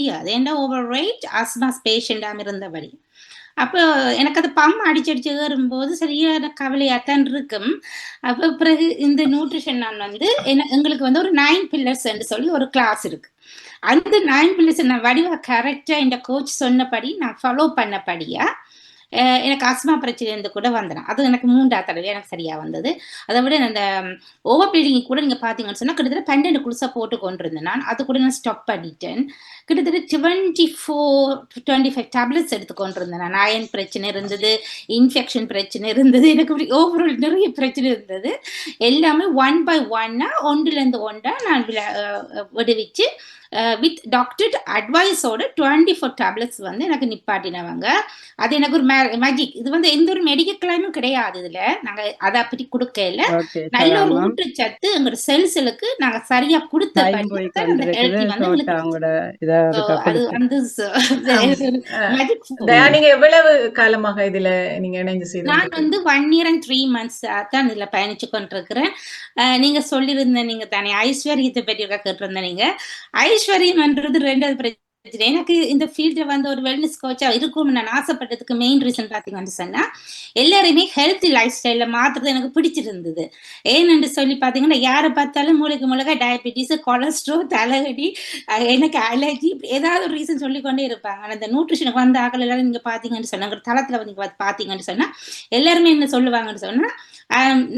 முடியாது ஏன்னா over weight Asma's பேஷண்டாக இருந்தபடி அப்போ எனக்கு அது பம் அடிச்சு அடிச்சு ஏறும்போது சரியான கவலையாத்தான் இருக்கும். அப்போ பிறகு இந்த நியூட்ரிஷன் நான் வந்து என்ன எங்களுக்கு வந்து ஒரு நைன் பில்லர்ஸ் சொல்லி ஒரு கிளாஸ் இருக்கு. அந்த நைன் பில்லர்ஸ் நான் வடிவா கரெக்டாக இந்த கோச் சொன்னபடி நான் ஃபாலோ பண்ணபடியா எனக்கு அஸ்மா பிரச்சனை இருந்து கூட வந்தேன். அது எனக்கு மூன்றா தடவை எனக்கு சரியா வந்தது. அதை விட அந்த ஓவர் ப்ளீடிங் கூட நீங்க பாத்தீங்கன்னு சொன்னா கிட்டத்தட்ட பன்னெண்டு குளிசா போட்டு கொண்டிருந்தேன் நான். அது கூட நான் ஸ்டாப் பண்ணிட்டேன். கிட்டத்தட்ட twenty four twenty five tablets எடுத்துக்கொண்டிருந்தேன். நான் அயன் பிரச்சனை இருந்தது இன்ஃபெக்ஷன் பிரச்சனை இருந்தது எனக்கு இப்படி ஓவரால் நிறைய பிரச்சனை இருந்தது. எல்லாமே ஒன் பை ஒன்னா ஒன்றுலேருந்து ஒன்றா நான் விடுவிச்சு வித் டாக்டர் அட்வைஸோட டுவெண்ட்டி ஃபோர் டேப்லெட்ஸ் வந்து எனக்கு நிப்பாட்டினவங்க. அது எனக்கு ஒரு மேஜிக் இது வந்து எந்த ஒரு மெடிக்கல் கிளைமும் கிடையாது இதுல. நாங்க அதை அப்படி கொடுக்கல நல்ல ஒரு சலாமா ஊட்டச்சத்து எங்களோட செல்ஸ்களுக்கு நாங்க சரியா கொடுத்த உங்களோட இதை நீங்க எவ்வளவு காலமாக இதுல நீங்க செய்து நான் வந்து one year and three months தான் இதுல பயணிச்சு கொண்டிருக்கிறேன். நீங்க சொல்லியிருந்த நீங்க தானே ஐஸ்வர்யத்தை பற்றி கேட்டிருந்த நீங்க. ஐஸ்வர்யம்ன்றது ரெண்டாவது எனக்கு இந்த ஃபீல்டில் வந்து ஒரு வெல்னஸ் கோச்சாக இருக்கும்னு நான் ஆசைப்பட்டதுக்கு மெயின் ரீசன் பார்த்தீங்கன்னு சொன்னால் எல்லாருமே ஹெல்த்தி லைஃப் ஸ்டைலில் மாத்துறது எனக்கு பிடிச்சிருந்தது. ஏன்னு சொல்லி பார்த்தீங்கன்னா யாரை பார்த்தாலும் மூளைக்கு மூலக டயபெட்டிஸ் கொலஸ்ட்ரோல் தலைகடி எனக்கு அலர்ஜி ஏதாவது ஒரு ரீசன் சொல்லி கொண்டே இருப்பாங்க. ஆனால் இந்த நியூட்ரிஷனுக்கு வந்த ஆக்கள் எல்லாரும் நீங்கள் பார்த்தீங்கன்னு சொன்னாங்க தளத்தில் வந்து பார்த்து பார்த்தீங்கன்னு சொன்னால் எல்லாருமே என்ன சொல்லுவாங்கன்னு சொன்னால்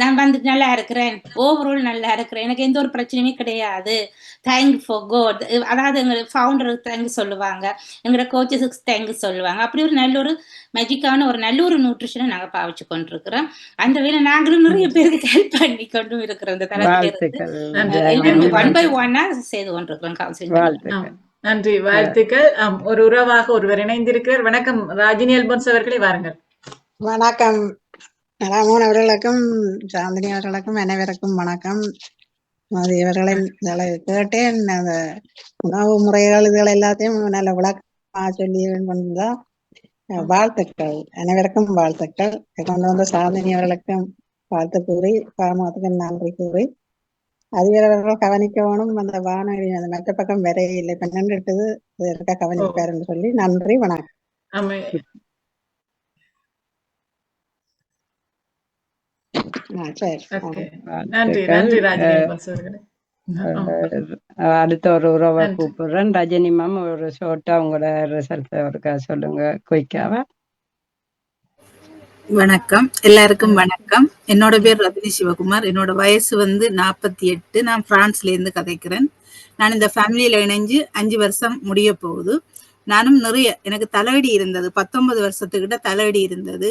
நான் வந்து நல்லா இருக்கிறேன். ஓவரால் நல்லா இருக்கிறேன். எனக்கு எந்த ஒரு பிரச்சனையுமே கிடையாது. தேங்க் ஃபார் கோட் அதாவது எங்களுக்கு ஃபவுண்டர் தேங்க் சொல்லுவாங்க. எங்களோட கோச்சஸுக்கு தேங்க் சொல்லுவாங்க. அப்படி ஒரு நல்ல ஒரு மேஜிக்கான ஒரு நல்ல ஒரு நியூட்ரிஷனை நாங்க பாவிச்சு கொண்டிருக்கிறோம். அந்த வேலை நாங்களும் நிறைய பேருக்கு ஹெல்ப் பண்ணி கொண்டும் இருக்கிறோம் இந்த தளத்துல ஒன் பை. ஒன்னா செய்து கொண்டிருக்கிறோம் கவுன்சிலிங். நன்றி வாழ்த்துக்கள். ஒரு உறவாக ஒருவர் இணைந்திருக்கிறார். வணக்கம் ராஜினி அல்போன்ஸ் அவர்களே வாருங்கள். வணக்கம். ராமோன் அவர்களுக்கும் சாந்தினி அவர்களுக்கும் அனைவருக்கும் வணக்கம். அது இவர்களின் இதில் கேட்டேன் அந்த உணவு முறைகள் இதுகள் எல்லாத்தையும் நல்ல விளக்கமா சொல்லி கொண்டிருந்தா வாழ்த்துக்கள். அனைவருக்கும் வாழ்த்துக்கள். கொண்டு வந்த சாந்தினி அவர்களுக்கும் வாழ்த்து கூறி பாமகத்துக்கு நன்றி கூறி. அதிகாரர்கள் கவனிக்க வேணும் அந்த வானொலி அந்த மற்ற பக்கம் வரையில்லை. இல்லை இப்ப நின்றுட்டது. இதற்காக சொல்லி நன்றி வணக்கம் ஆமா, ஆ, சரி ஓகே நன்றி அடுத்த ஒரு உறவை. கூப்பிடுறேன் ரஜினி மேம் ஒரு ஷோட்டா உங்களோட ரிசல்ட் ஒருக்கா சொல்லுங்க குயிக்காவா வணக்கம் எல்லாருக்கும் வணக்கம் என்னோட பேர் ரஜினி சிவகுமார் என்னோட வயசு வந்து நாற்பத்தி எட்டு நான் பிரான்ஸ்ல இருந்து கதைக்கிறேன் நான் இந்த ஃபேமிலியில இணைஞ்சு அஞ்சு வருஷம் முடிய போகுது நானும் நிறைய எனக்கு தலைவலி இருந்தது. பத்தொன்பது வருஷத்துக்கிட்ட தலையடி இருந்தது.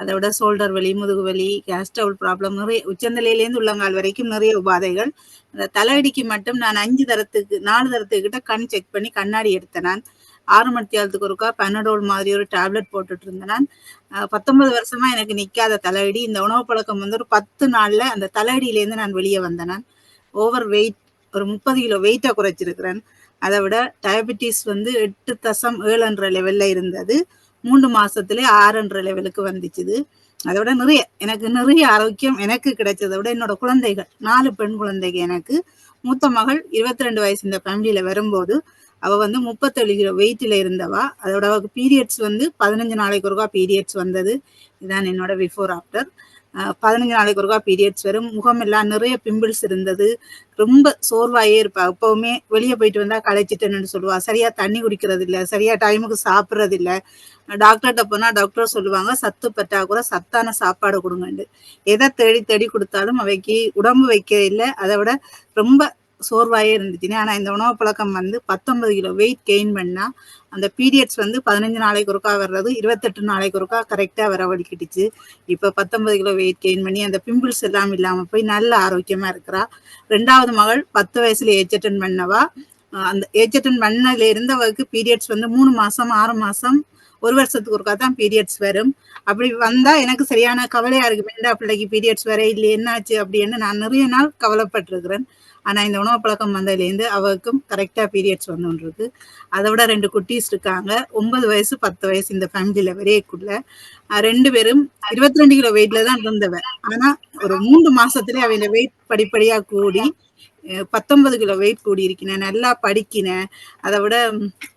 அதை விட ஷோல்டர் வலி முதுகு வலி கேஸ்ட்ரபிள் ப்ராப்ளம் நிறைய உச்சந்தலையிலேருந்து உள்ளங்கால் வரைக்கும் நிறைய உபாதைகள். அந்த தலையடிக்கு மட்டும் நான் அஞ்சு தரத்துக்கு நாலு தரத்துக்கிட்ட கண் செக் பண்ணி கண்ணாடி எடுத்தேன் நான். ஆறு மணித்தியாலத்துக்கு ஒருக்கா பனடோல் மாதிரி ஒரு டேப்லெட் போட்டுட்டு இருந்தேன் நான். பத்தொன்பது வருஷமா எனக்கு நிக்காத தலையடி இந்த உணவு பழக்கம் வந்து ஒரு பத்து நாள்ல அந்த தலையடியிலேருந்து நான் வெளியே வந்தேன் நான். ஓவர் வெயிட் ஒரு முப்பது கிலோ வெயிட்டா குறைச்சிருக்கிறேன். அதை விட டயபெட்டிஸ் வந்து எட்டு தசம் ஏழுன்ற லெவல்ல இருந்தது. மூன்று மாசத்துல ஆறுன்ற லெவலுக்கு வந்துச்சுது. அதை விட நிறைய எனக்கு நிறைய ஆரோக்கியம் எனக்கு கிடைச்சதை விட என்னோட குழந்தைகள் நாலு பெண் குழந்தைங்க எனக்கு. மூத்த மகள் இருபத்தி ரெண்டு வயசு இந்த ஃபேமிலியில வரும்போது அவ வந்து முப்பத்தேழு கிலோ வெயிட்ல இருந்தவா. அதோட அவளுக்கு பீரியட்ஸ் வந்து பதினஞ்சு நாளைக்கு ஒருக்கா பீரியட்ஸ் வந்தது. இதுதான் என்னோட பிஃபோர் ஆஃப்டர் பதினஞ்சு நாளைக்கு ஒருக்கா பீரியட்ஸ் வரும். முகம் எல்லாம் நிறைய பிம்பிள்ஸ் இருந்தது. ரொம்ப சோர்வாயே இருப்பா. எப்பவுமே வெளியே போயிட்டு வந்தா களைச்சிட்டேன்னு சொல்லுவா. சரியா தண்ணி குடிக்கிறது இல்ல சரியா டைமுக்கு சாப்பிட்றது இல்ல டாக்டர்கிட்ட போனா டாக்டர் சொல்லுவாங்க சத்து பற்றாக்குறை சத்தான சாப்பாடு கொடுங்கண்டு. எதை தேடி தேடி கொடுத்தாலும் அவைக்கு உடம்பு வைக்க இல்லை. அதை விட ரொம்ப சோர்வாயே இருந்துச்சுன்னு. ஆனால் இந்த உணவு பழக்கம் வந்து பத்தொன்பது கிலோ வெயிட் கெயின் பண்ணால் அந்த பீரியட்ஸ் வந்து பதினஞ்சு நாளைக்கு ஒருக்கா வர்றது இருபத்தெட்டு நாளைக்கு ஒருக்கா கரெக்டாக வரவழிக்கிட்டுச்சு இப்போ பத்தொன்பது கிலோ வெயிட் கெயின் பண்ணி அந்த பிம்பிள்ஸ் எல்லாம் இல்லாமல் போய் நல்ல ஆரோக்கியமாக இருக்கிறா. ரெண்டாவது மகள் பத்து வயசுல ஏஜ் அட்டன் பண்ணவா. அந்த ஏஜ் அட்டன் பண்ணதுல இருந்தவருக்கு பீரியட்ஸ் வந்து மூணு மாதம் ஆறு மாதம் ஒரு வருஷத்துக்கு ஒருக்கா தான் பீரியட்ஸ் வரும். அப்படி வந்தா எனக்கு சரியான கவலையா இருக்கு வேண்டா பிள்ளைக்கு பீரியட்ஸ் வர இல்லை என்னாச்சு அப்படின்னு நான் நிறைய நாள் கவலைப்பட்டிருக்கிறேன். ஆனால் இந்த உணவு பழக்கம் வந்ததுலேருந்து அவருக்கும் கரெக்டாக பீரியட்ஸ் வந்துன்றது. அதை விட ரெண்டு குட்டீஸ் இருக்காங்க. ஒன்பது வயசு பத்து வயசு இந்த ஃபேமிலியில் வரையக்குள்ள ரெண்டு பேரும் இருபத்தி ரெண்டு கிலோ வெயிட்ல தான் இருந்தவ. ஆனால் ஒரு மூன்று மாசத்துலேயே அவங்க வெயிட் படிப்படியாக கூடி பத்தொன்பது கிலோ வெயிட் கூடி இருக்கினேன் நல்லா படிக்கினேன் அதை விட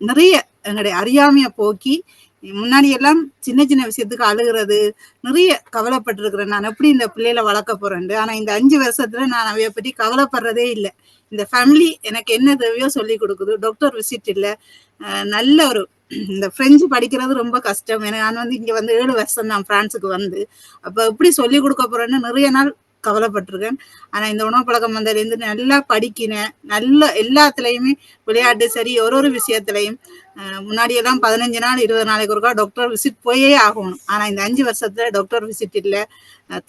நிறைய எங்களுடைய அறியாமையை போக்கி முன்னாடி எல்லாம் சின்ன சின்ன விஷயத்துக்கு அழுகிறது நிறைய கவலைப்பட்டிருக்கிறேன் நான். எப்படி இந்த பிள்ளைகளை வளர்க்க போறேன் ஆனா இந்த அஞ்சு வருஷத்துல நான் அவைய பற்றி கவலைப்படுறதே இல்லை. இந்த ஃபேமிலி எனக்கு என்ன தேவையோ சொல்லி கொடுக்குது. டாக்டர் விசிட் இல்லை. நல்ல ஒரு இந்த பிரெஞ்சு படிக்கிறது ரொம்ப கஷ்டம். ஏன்னா நான் வந்து இங்க வந்து ஏழு வருஷம் தான் பிரான்ஸுக்கு வந்து. அப்ப எப்படி சொல்லி கொடுக்க போறேன்னு நிறைய நாள் கவலைப்பட்டிருக்கேன். ஆனா இந்த உணவு பழக்கம் வந்ததுலேருந்து நல்லா படிக்கினேன். நல்ல எல்லாத்துலயுமே விளையாட்டு சரி ஒரு ஒரு விஷயத்துலையும். முன்னாடியெல்லாம் பதினஞ்சு நாள் இருபது நாளைக்கு ஒருக்கா டாக்டர் விசிட் போயே ஆகணும். ஆனா இந்த அஞ்சு வருஷத்துல டாக்டர் விசிட் இல்லை.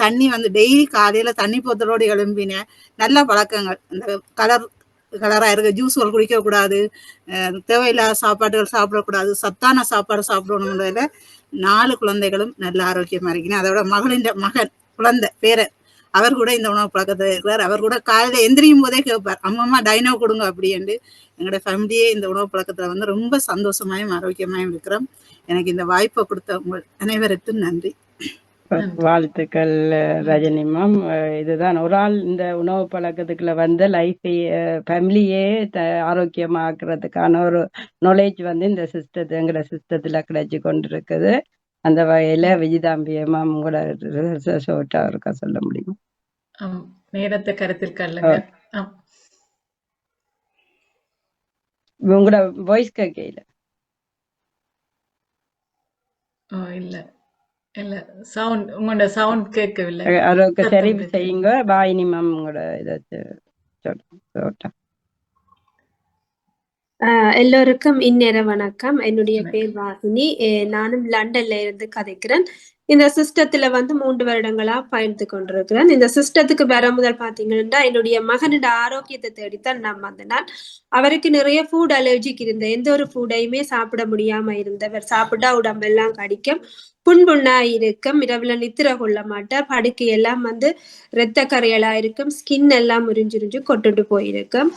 தண்ணி வந்து டெய்லி காலையில தண்ணி போத்தலோடு எழும்பினேன். நல்ல பழக்கங்கள். இந்த கலர் கலராக இருக்க ஜூஸ்கள் குடிக்கக்கூடாது. தேவையில்லாத சாப்பாடுகள் சாப்பிடக்கூடாது. சத்தான சாப்பாடு சாப்பிடணுன்றதுல நாலு குழந்தைகளும் நல்ல ஆரோக்கியமாக இருக்கணும் அதோட மகளின் மகன் குழந்தை பேரன். அவர் கூட இந்த உணவு பழக்கத்தில் இருக்கிறார் அவர் கூட காலையில எந்திரியும் போதே கேட்பார் அம்மம்மா டைனோ கொடுங்க அப்படின்ட்டு. எங்களோட ஃபேமிலியே இந்த உணவு பழக்கத்துல வந்து ரொம்ப சந்தோஷமாயும் ஆரோக்கியமாயும் இருக்கிறோம். எனக்கு இந்த வாய்ப்பை கொடுத்த உங்கள் அனைவருக்கும் நன்றி. வாழ்த்துக்கள் ரஜினி மேம் இதுதான். ஒரு ஆள் இந்த உணவு பழக்கத்துக்குள்ள வந்து லைஃபை ஃபேமிலியே த ஆரோக்கியமாக்குறதுக்கான ஒரு நாலேஜ் வந்து இந்த சிஸ்டத்து எங்களோட சிஸ்டத்துல கிடைச்சி கொண்டிருக்குது. அந்த வகையில விஜிதாம்பிய மேம் உங்களோட ஷோட்டா இருக்கா சொல்ல முடியுமா? நேரத்தை கருத்தில் கொள்ளுங்க. உங்களோட வாய்ஸ் கேட்கல இல்ல. இல்ல சவுண்ட் உங்களோட சவுண்ட் கேட்கவில்லை. சத்தம் சரி. செய்யுங்க. வாயினி மேம் உங்களோட இதை ஆஹ் எல்லோருக்கும் இந்நேர வணக்கம். என்னுடைய பேர் வாகினி. நானும் லண்டன்ல இருந்து கதைக்கிறேன். இந்த சிஸ்டத்துல வந்து மூன்று வருடங்களா பயணித்து கொண்டிருக்கிறேன். இந்த சிஸ்டத்துக்கு வர முதல் பாத்தீங்கன்னா என்னுடைய மகனோட ஆரோக்கியத்தை தேடித்தான் நான் வந்தேன். அவருக்கு நிறைய ஃபுட் அலர்ஜிக்கு இருந்த எந்த ஒரு ஃபுட்டையுமே சாப்பிட முடியாம இருந்தவர். சாப்பிட்டா உடம்பெல்லாம் கடிக்கும். புண்புண்ணா இருக்கும். இரவுல நித்திர கொள்ள மாட்டார். படுக்கை எல்லாம் வந்து இரத்த கரையலா இருக்கும். ஸ்கின் எல்லாம் முறிஞ்சுரிஞ்சு கொட்டுட்டு போயிருக்கும்.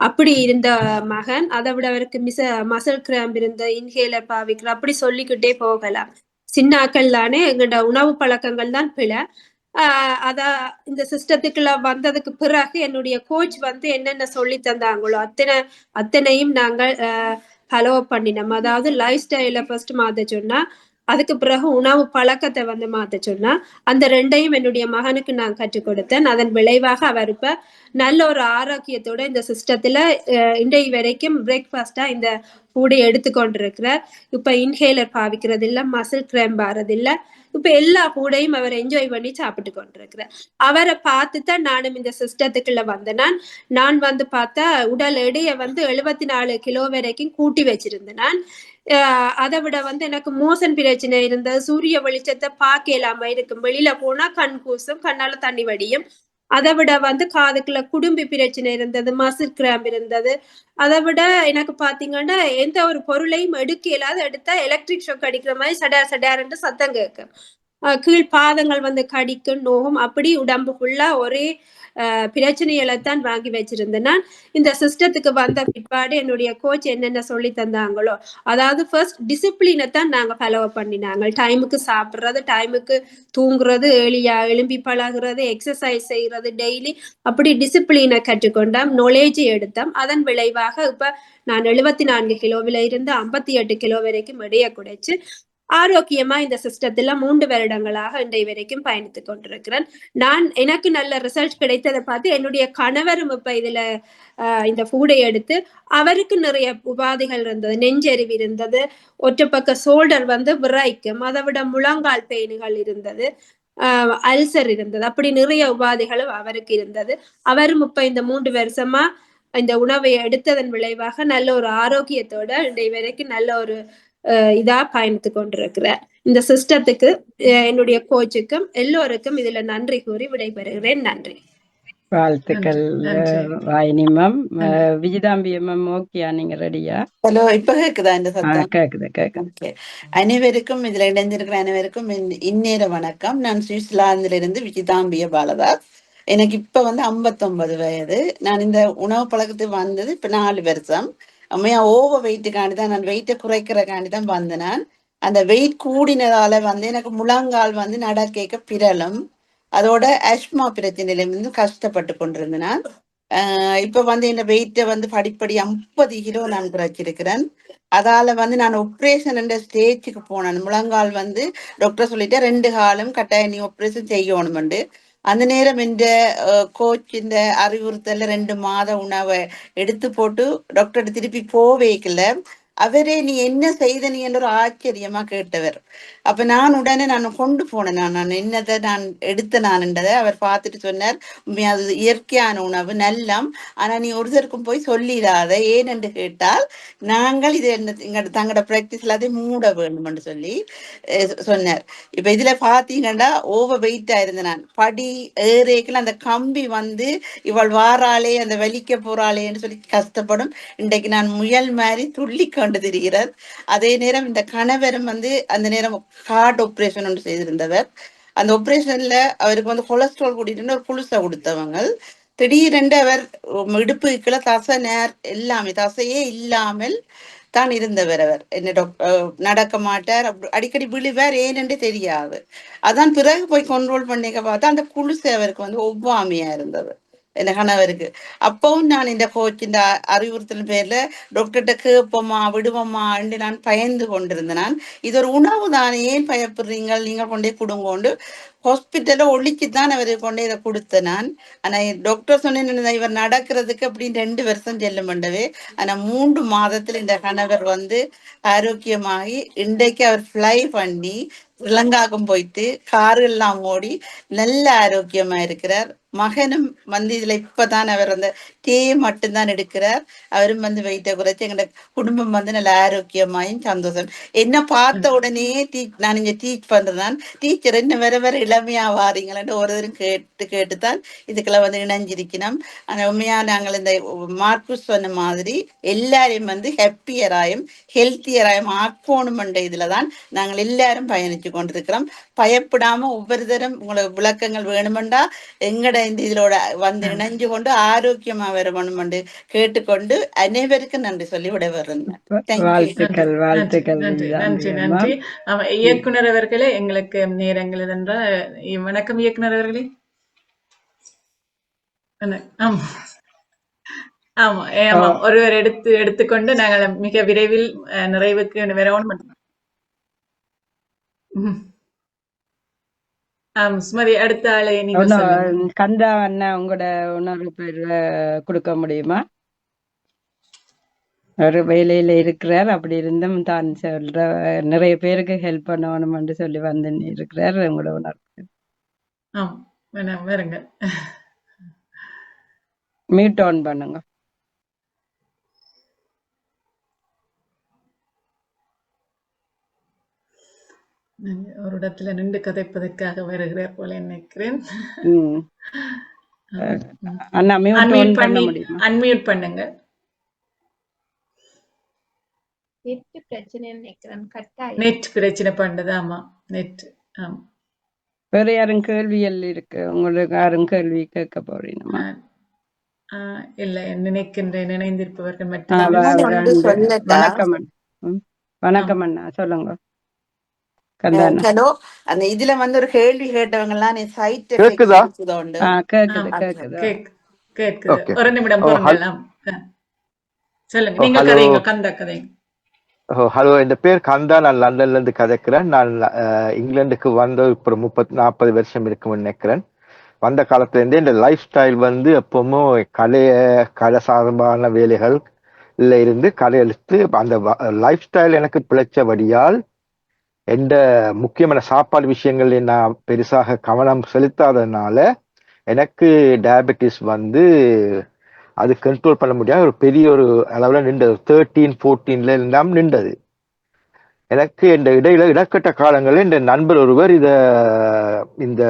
அப்படி இருந்த மகன் அதை விட அவருக்கு மிச மசல் கிராம்ப் இருந்த இன்ஹேலர் பாவிக்கிற அப்படி சொல்லிக்கிட்டே போகலாம். சின்னாக்கள் தானே எங்களோட உணவு பழக்கங்கள் தான் பிழை. ஆஹ் இந்த சிஸ்டத்துக்குள்ள வந்ததுக்கு பிறகு என்னுடைய கோச் வந்து என்னென்ன சொல்லி தந்தாங்களோ அத்தனை அத்தனையும் நாங்கள் ஃபாலோ பண்ணினோம். அதாவது லைஃப் ஸ்டைல ஃபர்ஸ்ட் மாத சொன்னா அதுக்கு பிறகு உணவு பழக்கத்தை வந்து மாத்த சொன்னா அந்த ரெண்டையும் என்னுடைய மகனுக்கு நான் கற்றுக் கொடுத்தேன். அதன் விளைவாக அவர் இப்ப நல்ல ஒரு ஆரோக்கியத்தோட இந்த சிஸ்டத்துல இன்றைய வரைக்கும் பிரேக்ஃபாஸ்டா இந்த ஃபுட்டை எடுத்துக்கொண்டிருக்கிறார் இப்ப இன்ஹேலர் பாவிக்கிறது இல்லை மசில் கிராம் ஆறது இல்லை இப்ப எல்லா கூடையும் அவர் என்ஜாய் பண்ணி சாப்பிட்டு கொண்டிருக்கிறார். அவரை பார்த்து தான் நானும் இந்த சிஸ்டத்துக்குள்ள வந்தேன். நான் வந்து பார்த்தா உடல் எடையை வந்து எழுபத்தி நாலு கிலோ வரைக்கும் கூட்டி வச்சிருந்தேன் நான். அதை விட வந்து எனக்கு மோசன் பிரச்சனை இருந்தது. சூரிய வெளிச்சத்தை பார்க்க இல்லாம இருக்கும். வெளியில போனா கண் கூசும் கண்ணால தண்ணி வடியும். அதை விட வந்து காதுக்குள்ள குடும்பி பிரச்சனை இருந்தது மசில் கிராம்ப் இருந்தது. அதை விட எனக்கு பாத்தீங்கன்னா எந்த ஒரு பொருளையும் எடுக்க இல்லாத எடுத்தா எலக்ட்ரிக் ஷாக் அடிக்கிற மாதிரி சடார் சடார்ன்ற சத்தம் கேட்கும். கீழ் பாதங்கள் வந்து கடிக்கும் நோகும் அப்படி உடம்பு ஃபுல்லா ஒரே பிரச்சனைகளை தான் வாங்கி வச்சிருந்தேன். நான் இந்த சிஸ்டத்துக்கு வந்த பிற்பாடு என்னுடைய கோச் என்னென்ன சொல்லி தந்தாங்களோ அதாவது ஃபர்ஸ்ட் டிசிப்ளினை தான் நாங்க ஃபாலோ பண்ணினாங்க. டைமுக்கு சாப்பிட்றது டைமுக்கு தூங்குறது ஏழியா எழும்பி பழகுறது எக்ஸசைஸ் செய்யறது டெய்லி அப்படி டிசிப்ளினை கற்றுக்கொண்டோம் நாலேஜ் எடுத்தோம். அதன் விளைவாக இப்போ நான் எழுபத்தி நான்கு கிலோவில இருந்து ஐம்பத்தி எட்டு கிலோ வரைக்கும் இடைய குறைச்சு ஆரோக்கியமா இந்த சிஸ்டத்துல மூன்று வருடங்களாக இன்றைய வரைக்கும் பயணித்துக் கொண்டிருக்கிறேன். நான் எனக்கு நல்ல ரிசல்ட் கிடைத்ததை பார்த்து என்னுடைய கணவரும் இப்ப இதுல ஆஹ் இந்த ஃபூடை எடுத்து அவருக்கு நிறைய உபாதைகள் இருந்தது. நெஞ்செறிவு இருந்தது. ஒற்றை பக்க சோல்டர் வந்து விரைக்கும். அதை விட முழங்கால் பெயின்கள் இருந்தது. ஆஹ் அல்சர் இருந்தது. அப்படி நிறைய உபாதைகளும் அவருக்கு இருந்தது. அவரும் இப்ப இந்த மூன்று வருஷமா இந்த உணவை எடுத்ததன் விளைவாக நல்ல ஒரு ஆரோக்கியத்தோட இன்றைய வரைக்கும் நல்ல ஒரு இதா பயணித்து கொண்டிருக்கிறார். இந்த சிஸ்டத்துக்கு என்னுடைய கோச்சுக்கும் எல்லோருக்கும் இதுல நன்றி கூறி விடைபெறுகிறேன். நன்றி. வாழ்த்துக்கள் நன்றி. வாயினி மேம். விஜிதாம்பிய மேம் ஓகேயா நீங்க ரெடியா? ஹலோ இப்ப கேக்குதா இந்த சத்தம்? கேக்குது கேக்குது. அனைவருக்கும் இதுல இணைந்திருக்கிற அனைவருக்கும் இந்நேர வணக்கம். நான் சுவிட்சர்லாந்தில இருந்து விஜிதாம்பிய பாலதாஸ். எனக்கு இப்ப வந்து 59 வயது. நான் இந்த உணவு பழக்கத்துக்கு வந்தது இப்ப நாலு வருஷம். அம்மையா ஓவர் வெயிட்டுக்காண்டி தான் நான் வெயிட்டை குறைக்கிறக்காண்டி தான் வந்தேன் நான் அந்த வெயிட் கூடினதால வந்து எனக்கு முழங்கால் வந்து நடக்கேக்க பிறலும் அதோட அஸ்மா பிரச்சனையில இருந்து கஷ்டப்பட்டு கொண்டிருந்தேன் நான் இப்ப வந்து இந்த வெயிட்டை வந்து படிப்படியா முப்பது கிலோ நான் குறைச்சிருக்கிறேன். அதால வந்து நான் ஒப்ரேஷன் என்ற ஸ்டேஜுக்கு போனேன். முழங்கால் வந்து டாக்டர் சொல்லிட்டு ரெண்டு காலம் கட்டாயம் நீ ஆப்ரேஷன் செய்யணும்ண்டு. அந்த நேரம் இந்த கோச் இந்த அறிவுறுத்தல ரெண்டு மாத உணவை எடுத்து போட்டு டாக்டர் திருப்பி போவேக்கல அவரே நீ என்ன செய்த? நீ என்று ஒரு ஆச்சரியமா கேட்டவர். அப்ப நான் உடனே நான் கொண்டு போனேன். நான் நான் என்னதை நான் எடுத்த நான்ன்றதை அவர் பார்த்துட்டு சொன்னார். அது இயற்கையான உணவு நல்லம். ஆனா நீ ஒருத்தருக்கும் போய் சொல்லிடாத. ஏன் என்று கேட்டால் நாங்கள் இது என்ன எங்கட தங்களோட பிராக்டிஸ்ல அதை மூட வேண்டும்னு சொல்லி சொன்னார். இப்ப இதுல பாத்தீங்கன்னா ஓவர் வெயிட்டா இருந்த நான். படி ஏறேக்கல அந்த கம்பி வந்து இவள் வாராளே அந்த வலிக்க போறாளேன்னு சொல்லி கஷ்டப்படும். இன்றைக்கு நான் முயல் மாதிரி துள்ளி கொண்டு திரிகிறார் அதே நேரம் இந்த கணவரும் வந்து அந்த நேரம் ஹார்ட் ஆப்ரேஷன் ஒன்று செய்திருந்தவர். அந்த ஆப்ரேஷன்ல அவருக்கு வந்து கொலஸ்ட்ரால் கூட்டிட்டு ஒரு புழுசை கொடுத்தவங்க. திடீரென்று அவர் இடுப்பு இடுப்புக்குள்ள தசை நேர் எல்லாமே தசையே இல்லாமல் தான் இருந்தவர் அவர். என்ன நடக்க மாட்டார். அடிக்கடி விழுவார். ஏனென்று தெரியாது. அதான் பிறகு போய் கண்ட்ரோல் பண்ணிக்க பார்த்தா அந்த குளிசை அவருக்கு வந்து ஒவ்வாமையா இருந்தது. என் கணவருக்கு അപ്പവും நான் இந்த கோச் இந்த அ- அறிவுறுத்தல் டாக்டர்கிட்ட கேட்போமா விடுவோமா என்று நான் பயந்து கொண்டிருந்தேன். நான் இது ஒரு உணவு தானே ஏன் பயப்படுறீங்க நீங்கள் கொண்டே கொடுங்கோண்டு ஹாஸ்பிட்டல்ல ஒழிச்சு தான் அவருக்கு கொண்டே இதை கொடுத்தேன் நான். ஆனா டாக்டர் சொன்னேன் இவர் நடக்கிறதுக்கு அப்படின்னு ரெண்டு வருஷம் செல்லும் மண்டவே. ஆனா மூன்று மாதத்துல இந்த கணவர் வந்து ஆரோக்கியமாகி இன்றைக்கு அவர் ஃப்ளை பண்ணி இலங்காக்கும் போயிட்டு காரு எல்லாம் ஓடி நல்ல ஆரோக்கியமா இருக்கிறார். மகனும் வந்து இதுல இப்பதான் அவர் அந்த டீ மட்டும்தான் எடுக்கிறார். அவரும் வந்து வெயிட்டை குறைச்சு எங்களோட குடும்பம் வந்து நல்ல ஆரோக்கியமாயும் சந்தோஷம். என்ன பார்த்த உடனே டீ நான் இங்க டீச் பண்றேன். டீச்சர் என்ன வேற வேற இளமையா வாரீங்களேன்னு ஒரு தரம் கேட்டு கேட்டுத்தான் இதுக்கெல்லாம் வந்து இணைஞ்சிருக்கணும். ஆனா உண்மையா நாங்கள் இந்த மார்க்குஸ் சொன்ன மாதிரி எல்லாரையும் வந்து ஹாப்பியராயும் ஹெல்த்தியராயும் ஆக்கணுமென்ற இதுல தான் நாங்கள் எல்லாரும் பயணிச்சு கொண்டிருக்கிறோம். பயப்படாம ஒவ்வொரு தரம் உங்களுக்கு விளக்கங்கள் வேணுமெண்டா எங்கட இந்த இதோட வந்து இணைஞ்சு கொண்டு ஆரோக்கியமா வரணுமென்று கேட்டுக்கொண்டு அனைவருக்கும் நன்றி சொல்லி விட வர்றேன் Thank you. வாழ்த்துக்கள் நன்றி. வாழ்த்துக்கள் நன்றி நன்றி ஆமா, இயக்குனர் அவர்களே எங்களுக்கு நேரங்கள் என்றால் வணக்கம் இயக்குனர் அவர்களே. ஆமா. ஆமா ஆமாம் ஒருவர் எடுத்து எடுத்துக்கொண்டு நாங்கள் மிக விரைவில் நிறைவுக்கு வரவும். ம். ஆம் சுமதி அடுத்த ஆளை நீங்க ஒன்னும் சொல்லுங்க கந்தா அண்ணா உங்களோட உணர்வு பேர் கொடுக்க முடியுமா? ஒரு வேலையில இருக்கிறார் அப்படி இருந்தும் தான் சொல்ற நிறைய பேருக்கு ஹெல்ப் பண்ணணும்னு சொல்லி வந்து இருக்கிறார் உங்களோட உணர்வு ஆம் வேறுங்க. மியூட் ஆன் பண்ணுங்க. ஒரு இடத்துல நின்று கதைப்பதற்காக வருகிறார் போல நினைக்கிறேன். அன்மியூட் ஆன் பண்ண பண்ணி முடியுமா? அன்மியூட் பண்ணுங்க. நெட் பிரச்சனை நினைக்கிறேன். கட்டாயம் நெட் பிரச்சனை பண்ணது. ஆமா நெட். ஆமா. வேற யாரும் கேள்விகள் இருக்கு? உங்களுக்கு யாரும் கேள்வி கேட்க ஆ, இல்ல நினைக்கின்றேன் நினைந்திருப்பவர்கள் மட்டும் வணக்கம் வணக்கம் அண்ணா. சொல்லுங்க. ஹலோ அந்த இதுல வந்து ஒரு கேள்வி கேட்டவங்க எல்லாம் நீ சைட் கேக்குதா ஒரு நிமிடம் சொல்லுங்க நீங்க ஹலோ கதைங்க கந்த கதைங்க ஓ ஹலோ என் பேர் கந்தா நான் லண்டன்ல இருந்து கதைக்கிறேன் நான் இங்கிலாந்துக்கு வந்து இப்போ முப்பத்தி நாற்பது வருஷம் இருக்கும்னு நினைக்கிறேன் வந்த காலத்துல இருந்தே இந்த லைஃப் ஸ்டைல் வந்து எப்பவுமே கலைய கலை சார்பான வேலைகள் இருந்து கலையெழுத்து அந்த லைஃப் ஸ்டைல் எனக்கு பிழைச்சபடியால் எந்த முக்கியமான சாப்பாடு விஷயங்கள் நான் பெருசாக கவனம் செலுத்தாததுனால எனக்கு டயபெட்டிஸ் வந்து அது கண்ட்ரோல் பண்ண முடியாத ஒரு பெரிய ஒரு அளவில் நின்றது. தேர்ட்டீன் ஃபோர்டீன்ல எல்லாம் நின்றது. எனக்கு இந்த இடையில இடக்கட்ட காலங்களில் இந்த நண்பர் ஒருவர் இத இந்த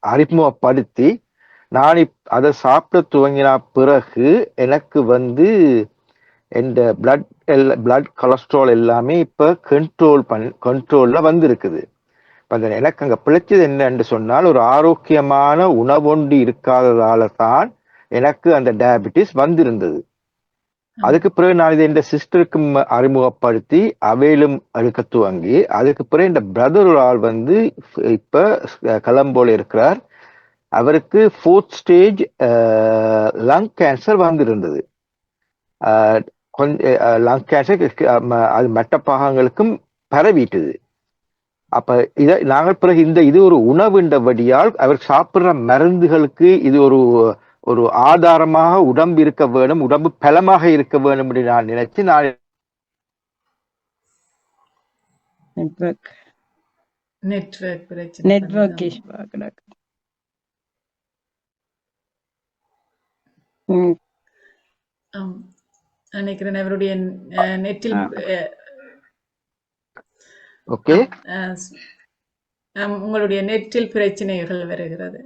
அறிமுகப்படுத்தி நான் இப் அதை சாப்பிட துவங்கின பிறகு எனக்கு வந்து இந்த பிளட் பிளட் கொலஸ்ட்ரால் எல்லாமே இப்போ கண்ட்ரோல் பண் கண்ட்ரோலில் வந்திருக்குது. இப்போ அந்த எனக்கு அங்கே பிழைச்சது என்னன்னு சொன்னால் ஒரு ஆரோக்கியமான உணவொன்று இருக்காததால தான் எனக்கு அந்த டயபிட்டிஸ் வந்திருந்தது. அதுக்கு பிறகு நான் இதை இந்த சிஸ்டருக்கும் அறிமுகப்படுத்தி அவையிலும் எடுக்க துவங்கி அதுக்கு பிறகு இந்த பிரதர் ஒரு ஆள் வந்து இப்போ கலம்போல இருக்கிறார். அவருக்கு ஃபோர்த் ஸ்டேஜ் லங் கேன்சர் வந்திருந்தது. அஹ், கொஞ்ச லங் கேன்சர் அது மற்ற பாகங்களுக்கும் பரவிட்டது. அப்ப இத நாங்கள் பிறகு இந்த இது ஒரு உணவுண்டபடியால் அவர் சாப்பிடுற மருந்துகளுக்கு இது ஒரு ஒரு ஆதாரமாக உடம்பு இருக்க வேணும் உடம்பு பலமாக இருக்க வேணும் என்று நான் நினைச்சு நான் நெட்வொர்க் கிடக்கு. நினைக்கிறேன் அவருடைய நெட்டில் ஓகே. உங்களுடைய நெட்டில் பிரச்சனைகள் வருகிறது.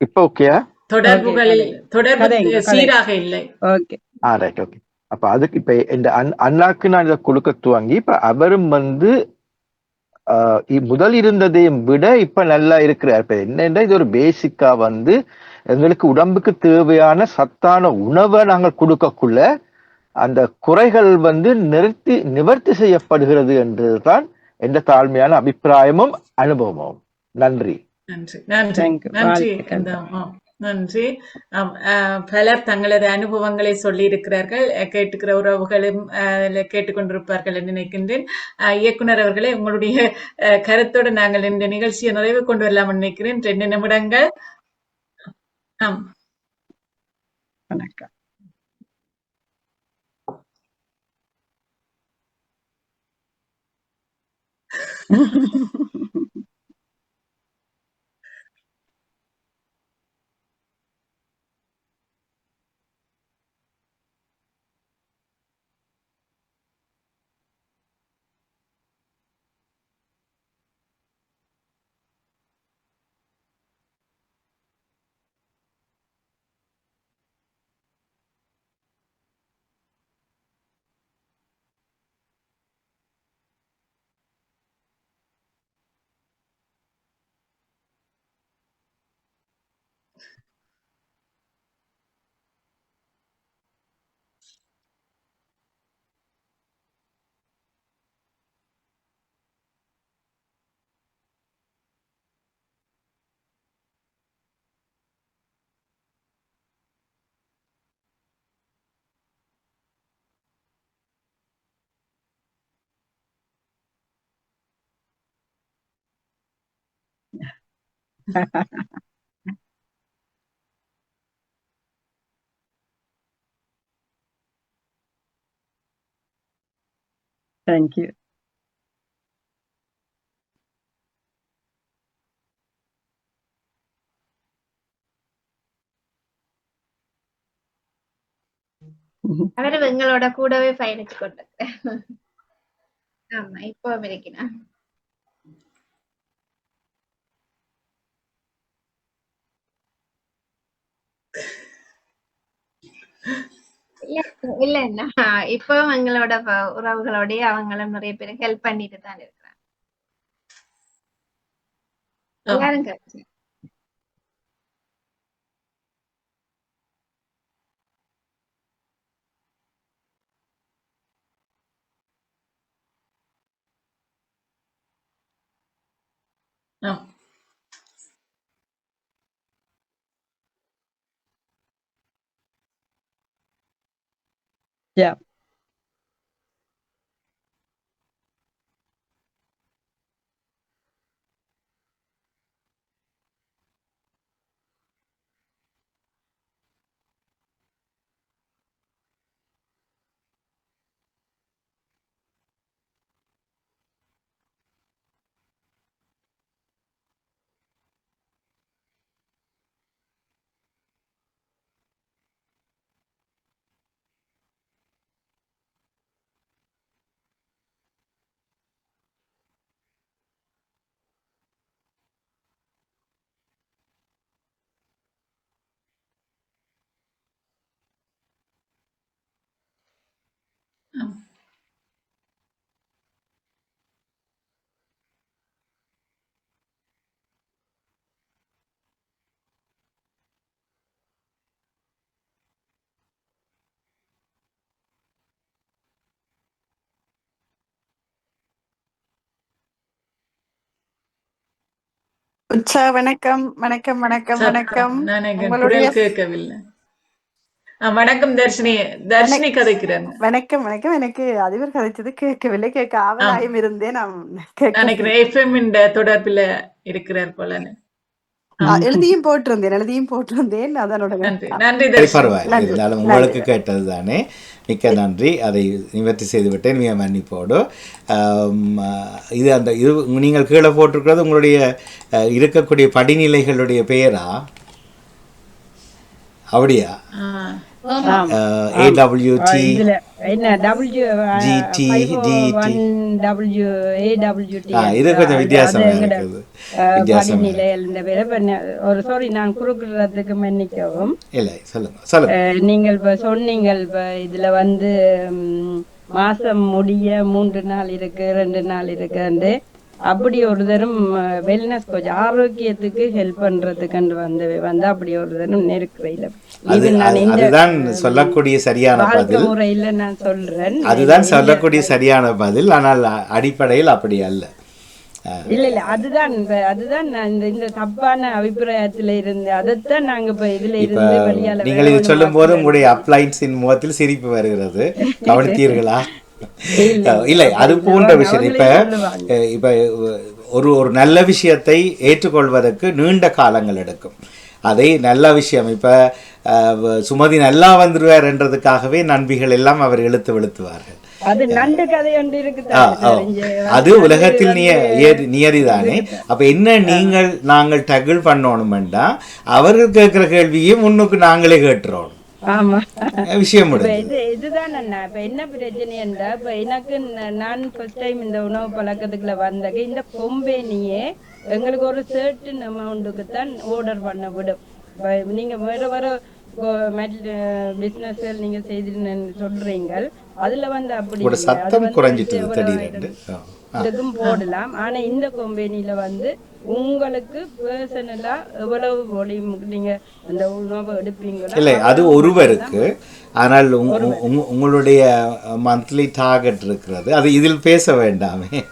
இப்ப ஓகேயா தொடர்புகளில் தொடர்பு. சீராக இல்லை. ஓகே. ஆ ரைட் ஓகே அப்ப அதுக்கு இப்ப இந்த அண்ணாக்கு நான் இதை கொடுக்க துவங்கி இப்ப அவரும் வந்து முதல் இருந்ததையும் விட இப்ப நல்லா இருக்கிறார். இப்ப என்னன்னா இது ஒரு பேசிக்கா வந்து எங்களுக்கு உடம்புக்கு தேவையான சத்தான உணவை நாங்கள் கொடுக்கக்குள்ள அந்த குறைகள் வந்து நிறுத்தி நிவர்த்தி செய்யப்படுகிறது என்றுதான் எந்த தாழ்மையான அபிப்பிராயமும் அனுபவமும். நன்றி. நன்றி. நன்றி. நன்றி. பலர் தங்களது அனுபவங்களை சொல்லி இருக்கிறார்கள் கேட்டுக்கிற உறவுகளும் கேட்டுக்கொண்டிருப்பார்கள் என்று நினைக்கின்றேன். இயக்குனர் அவர்களே உங்களுடைய கருத்தோடு நாங்கள் இந்த நிகழ்ச்சியை நிறைவு கொண்டு வரலாம் நினைக்கிறேன். ரெண்டு நிமிடங்கள். ஆம் வணக்கம். தேங்க்யூ அவரு எங்களோட கூடவே பயணிச்சு கொண்டு ஆமா இப்போ இருக்கிறான் இல்ல இல்ல என்ன இப்பவும் எங்களோட ப- உறவுகளோடய அவங்களும் நிறைய பேர் ஹெல்ப் பண்ணிட்டு தான் இருக்கிறாங்க ஆம். எல்லாரும் கிடைச்சு ஆம் Yeah. உற்சா வணக்கம். வணக்கம் வணக்கம் வணக்கம். உங்களுடைய குரல் கேட்கவில்லை. வணக்கம் தர்ஷினி. தர்ஷினி கதைக்கிறேன். வணக்கம் வணக்கம். எனக்கு அதிபர் கதைச்சது கேட்கவில்லை. கேட்க ஆவலாயும் இருந்தேன். நான் நினைக்கிறேன் எஃப்எம் தொடர்பில் இருக்கிறார் ஆ, எழுதியும் போட்டிருந்தேன். எழுதியும் போட்டிருந்தேன். அதனோட நன்றி. நன்றி சரி தர்ஷினி. பரவாயில்லை. இருந்தாலும் உங்களுக்கு கேட்டது தானே மிக்க நன்றி. அதை நிவர்த்தி செய்து விட்டேன் மிக மன்னிப்போடு. இது அந்த இது நீங்கள் கீழே போட்டிருக்கிறது உங்களுடைய இருக்கக்கூடிய படிநிலைகளுடைய பெயரா? அப்படியா? ஏடபிள்யூடி ஏடபிள்யூடி ஆ இது கொஞ்சம் வித்தியாசமா இருக்குது. ஒரு சாரி நான் குறுக்கிறதுக்கு மன்னிக்கவும். இல்லை சொல்லுங்க சொல்லுங்க. நீங்கள் இப்ப சொன்னீங்க இப்ப இதுல வந்து மாசம் முடிய மூன்று நாள் இருக்கு ரெண்டு நாள் இருக்குன்னு அப்படி ஒரு தரம் வெல்னஸ் கோச் ஆரோக்கியத்துக்கு ஹெல்ப் பண்றதுக்கு வந்து வந்து அப்படி ஒரு தரம் நெருக்குறையில. அதுதான் சொல்லக்கூடிய சரியான பதில். முறையில நான் சொல்றேன். அதுதான் சொல்லக்கூடிய சரியான பதில். ஆனால் அடிப்படையில் அப்படி அல்ல. இல்ல இல்ல அதுதான் அதுதான் நான் இந்த இந்த தப்பான அபிப்பிராயத்துல இருந்து அதைத்தான் நாங்க இப்ப இதுல இருந்து வெளியால நீங்கள் இது சொல்லும் போது உங்களுடைய அப்ளைன்ஸின் முகத்தில் சிரிப்பு வருகிறது. கவனித்தீர்களா? இல்லை அது போன்ற விஷயம். இப்ப இப்ப ஒரு ஒரு நல்ல விஷயத்தை ஏற்றுக்கொள்வதற்கு நீண்ட காலங்கள் எடுக்கும். அதை நல்ல விஷயம். இப்ப சுமதி நல்லா வந்துருவார்ன்றதுக்காகவே நண்பிகள் எல்லாம் அவர் இழுத்து வெளுத்துவார்கள். அது உலகத்தில் நியதிதானே? அப்ப என்ன நீங்கள் நாங்கள் டகிள் பண்ணணுமெண்டா? அவர்கள் கேட்கிற கேள்வியை முன்னுக்கு நாங்களே கேட்டுறோம். விஷயம் இது இதுதான் அண்ணா. இப்ப என்ன பிரச்சனை என்றா இப்ப எனக்கு நான் ஃபர்ஸ்ட் டைம் இந்த உணவு பழக்கத்துக்குள்ள வந்தக இந்த கொம்பேனியே எங்களுக்கு ஒரு சர்டன் அமௌண்ட்டுக்கு தான் ஆர்டர் பண்ண விடும். இப்ப நீங்க வேற வேற பிசினஸ் நீங்க செய்து சொல்றீங்க அதுல வந்து அப்படி சத்தம் எவ்வளவு திடீரென்று. இதுக்கும் போடலாம். ஆனா இந்த கம்பெனில வந்து உங்களுக்கு பர்சனலா எவ்வளவு வால்யூம் நீங்க அந்த உணவை எடுப்பீங்களோ இல்லை அது ஒருவருக்கு. ஆனால் உங்க- உங்க- உங்களுடைய மந்த்லி டார்கெட் இருக்கிறது. அது இதில் பேச வேண்டாமே.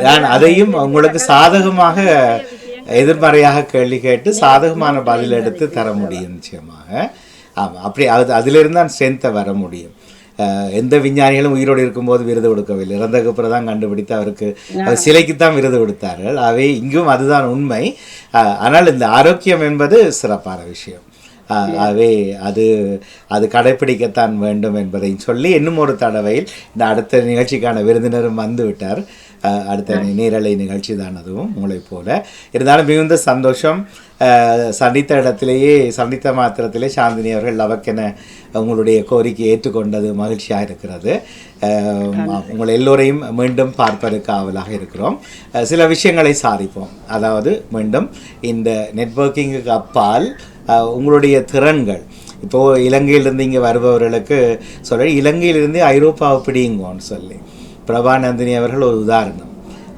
நான் அதையும் உங்களுக்கு சாதகமாக எதிர்மறையாக கேள்வி கேட்டு சாதகமான பதில் எடுத்து தர முடியும் நிச்சயமாக. ஆமாம் அப்படி அது அதிலிருந்து தான் ஸ்ட்ரென்த்தை வர முடியும். எந்த விஞ்ஞானிகளும் உயிரோடு இருக்கும்போது விருது கொடுக்கவில்லை. இறந்ததுக்கு அப்புறம் தான் கண்டுபிடித்து அவருக்கு அவர் சிலைக்கு தான் விருது கொடுத்தார்கள். அவை இங்கும் அதுதான் உண்மை. ஆனால் இந்த ஆரோக்கியம் என்பது சிறப்பான விஷயம். ஆகவே அது அது கடைப்பிடிக்கத்தான் வேண்டும் என்பதை சொல்லி இன்னும் ஒரு தடவையில் இந்த அடுத்த நிகழ்ச்சிக்கான விருந்தினரும் வந்து விட்டார் ஆஹ் அடுத்த நேரலை நிகழ்ச்சி தான் அதுவும். உங்களைப் போல. இருந்தாலும் மிகுந்த சந்தோஷம். சந்தித்த இடத்திலேயே சந்தித்த மாத்திரத்திலே சாந்தினி அவர்கள் அவக்கென உங்களுடைய கோரிக்கையை ஏற்றுக்கொண்டது மகிழ்ச்சியாக இருக்கிறது. உங்கள் எல்லோரையும் மீண்டும் பார்ப்பதற்கு ஆவலாக இருக்கிறோம். சில விஷயங்களை சாதிப்போம். அதாவது மீண்டும் இந்த நெட்வொர்க்கிங்குக்கு அப்பால் உங்களுடைய திறன்கள். இப்போது இலங்கையிலிருந்து இங்கே வருபவர்களுக்கு சொல்ல இலங்கையிலிருந்து ஐரோப்பாவை பிடிங்கோன்னு சொல்லி. பிரபாநந்தினி அவர்கள் ஒரு உதாரணம்.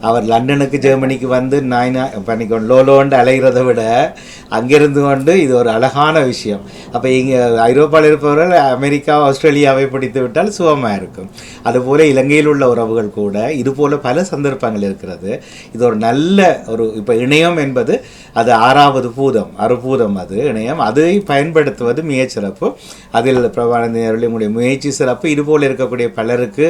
அவர் லண்டனுக்கு ஜெர்மனிக்கு வந்து நாய்னா பண்ணிக்கொண்டு லோலோண்டு அலைகிறத விட அங்கிருந்து கொண்டு இது ஒரு அழகான விஷயம். அப்போ இங்கே ஐரோப்பாவில் இருப்பவர்கள் அமெரிக்கா ஆஸ்திரேலியாவை பிடித்து விட்டால் சுகமாக இருக்கும். அதுபோல் இலங்கையில் உள்ள உறவுகள் கூட இதுபோல் பல சந்தர்ப்பங்கள் இருக்கிறது. இது ஒரு நல்ல ஒரு இப்போ இணையம் என்பது அது ஆறாவது பூதம் அறுபூதம் அது இணையம். அதை பயன்படுத்துவது மிகச்சிறப்பு அதில் பிரபானந்தி அவர்கள் முயற்சி சிறப்பு. இதுபோல் இருக்கக்கூடிய பலருக்கு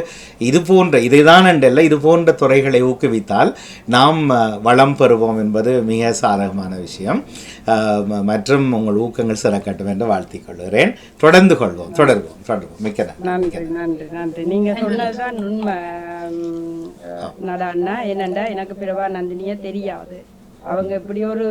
இது போன்ற இதுதான் என்றல்ல இது போன்ற துறைகளை ஊக்குவித்தால் நாம் வளம் பெறுவோம் என்பது மிக சாதகமான விஷயம். மற்றும் உங்கள் ஊக்கங்கள் சிறக்கட்டும் என்று வாழ்த்திக் கொள்கிறேன். தொடர்ந்து கொள்வோம். தொடர்வோம். தொடர்வோம். மிக்க நன்றி. நன்றி. நன்றி. நன்றி. நீங்க சொன்னதுதான் உண்மை. நடான்னா என்னண்டா எனக்கு பிரபா நந்தினியே தெரியாது. அவங்க இப்படி ஒரு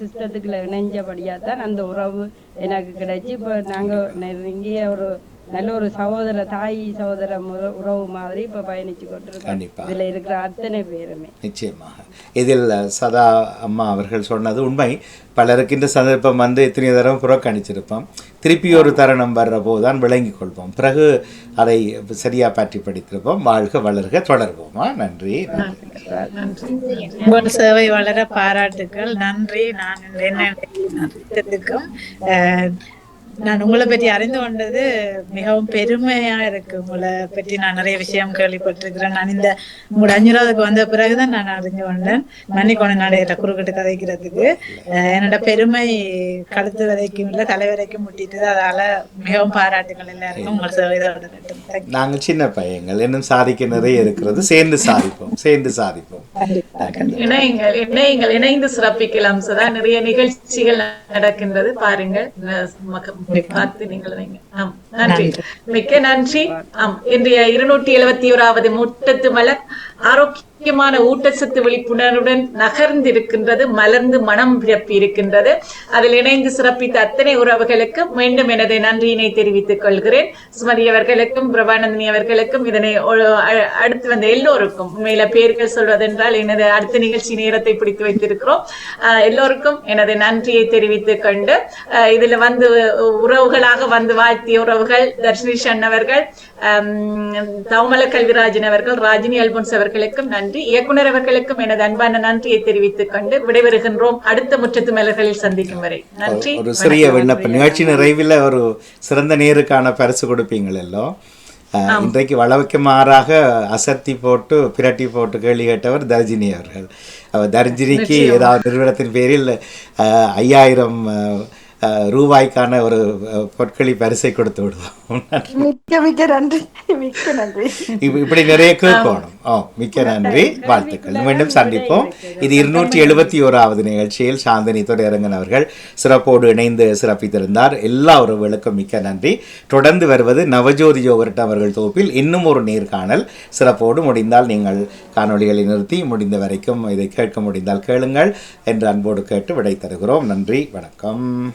சிஸ்டத்துக்குள்ள இணைஞ்சபடியா தான் அந்த உறவு எனக்கு கிடைச்சு. இப்ப நாங்க நெருங்கிய ஒரு நல்ல ஒரு சகோதர தாய் சகோதர உறவு மாதிரி இப்ப பயணிச்சு கொண்டிருக்கோம் கண்டிப்பா. இதுல இருக்கிற அத்தனை பேருமே. நிச்சயமாக. இதில் சதா அம்மா அவர்கள் சொன்னது உண்மை. பலருக்கு இந்த சந்தர்ப்பம் வந்து எத்தனை தரம் புறக்கணிச்சிருப்போம். திருப்பி ஒரு தருணம் வர்ற போதுதான் விளங்கிக் கொள்வோம். பிறகு அதை சரியா பற்றி படித்திருப்போம். வாழ்க வளர்க தொடர்வோமா? நன்றி. நன்றி உங்கள் சேவை வளர பாராட்டுக்கள். நன்றி. நான் என்ன நான் உங்களை பற்றி அறிந்து கொண்டது மிகவும் பெருமையா இருக்கு. உங்களை பற்றி நான் நிறைய விஷயம் கேள்விப்பட்டிருக்கிறேன். நான் இந்த உங்களோட அஞ்சுராதுக்கு வந்த பிறகுதான் நான் அறிஞ்சு கொண்டேன். மன்னிக்கோணம் நாடு குறுக்கிட்டு கதைக்கிறதுக்கு. என்னோட பெருமை கழுத்து வரைக்கும் இல்லை தலை வரைக்கும் முட்டிட்டு அதால மிகவும் பாராட்டுகள் எல்லாருக்கும் உங்கள் சேவையோட நாங்கள் சின்ன பையங்கள். இன்னும் சாதிக்க நிறைய இருக்கிறது. சேர்ந்து சாதிப்போம். சேர்ந்து சாதிப்போம். இணையுங்கள் இணையுங்கள் இணைந்து சிறப்பிக்கலாம். சதா நிறைய நிகழ்ச்சிகள் நடக்கின்றது. பாருங்கள். பார்த்து நீங்கள். ஆம் நன்றி. மிக்க நன்றி. ஆம் இன்றைய இருநூற்றி எழுபத்தி ஓராவது முட்டத்து மலர். ஆரோக்கியமான ஊட்டச்சத்து விழிப்புணர்வுடன் நகர்ந்திருக்கின்றது மலர்ந்து மனம் பிறப்பி இருக்கின்றது அதில் இணைந்து சிறப்பித்த அத்தனை உறவுகளுக்கு மீண்டும் எனது நன்றியினை தெரிவித்துக் கொள்கிறேன். சுமதி அவர்களுக்கும் பிரபானந்தினி அவர்களுக்கும் இதனை அடுத்து வந்த எல்லோருக்கும் உண்மையில பேர்கள் சொல்வதென்றால் எனது அடுத்த நிகழ்ச்சி நேரத்தை பிடித்து வைத்திருக்கிறோம். எல்லோருக்கும் எனது நன்றியை தெரிவித்துக் கொண்டு இதுல வந்து உறவுகளாக வந்து வாழ்த்திய உறவுகள் தர்ஷினி அவர்கள் தவமல கல்விராஜன் அவர்கள் ராஜினி அல்போன்ஸ் அவர்களுக்கும் நன்றி. இயக்குனர் அவர்களுக்கும் எனது அன்பான நன்றியை தெரிவித்துக் கொண்டு விடைபெறுகின்றோம் அடுத்த முற்றத்து மலர்களில் சந்திக்கும் வரை. நன்றி ஒரு சிறிய விண்ணப்பம். நிகழ்ச்சி நிறைவில் ஒரு சிறந்த நேருக்கான பரிசு கொடுப்பீங்கள் எல்லாம் இன்றைக்கு வளவுக்கு மாறாக அசத்தி போட்டு பிரட்டி போட்டு கேள்வி கேட்டவர் தர்ஜினி அவர்கள். அவர் தர்ஜினிக்கு ஏதாவது நிறுவனத்தின் பேரில் ஐயாயிரம் ரூபாய்க்கான ஒரு பொற்களி பரிசை கொடுத்து விடுவோம். மிக்க மிக்க நன்றி. மிக்க நன்றி. இப்ப- இப்படி நிறைய கேட்கணும் ஓ மிக்க நன்றி. வாழ்த்துக்கள். மீண்டும் சந்திப்போம். இது இருநூற்றி எழுபத்தி ஓராவது நிகழ்ச்சியில் சாந்தினி துரையரங்கன் அவர்கள் சிறப்போடு இணைந்து சிறப்பித்திருந்தார். எல்லா உறவுகளுக்கும் மிக்க நன்றி. தொடர்ந்து வருவது நவஜோதி ஜோகர்ட் அவர்கள் தொகுப்பில் இன்னும் ஒரு நேர்காணல். சிறப்போடு முடிந்தால் நீங்கள் காணொளிகளை நிறுத்தி முடிந்த வரைக்கும் இதை கேட்க முடிந்தால் கேளுங்கள் என்று அன்போடு கேட்டு விடை தருகிறோம். நன்றி. வணக்கம்.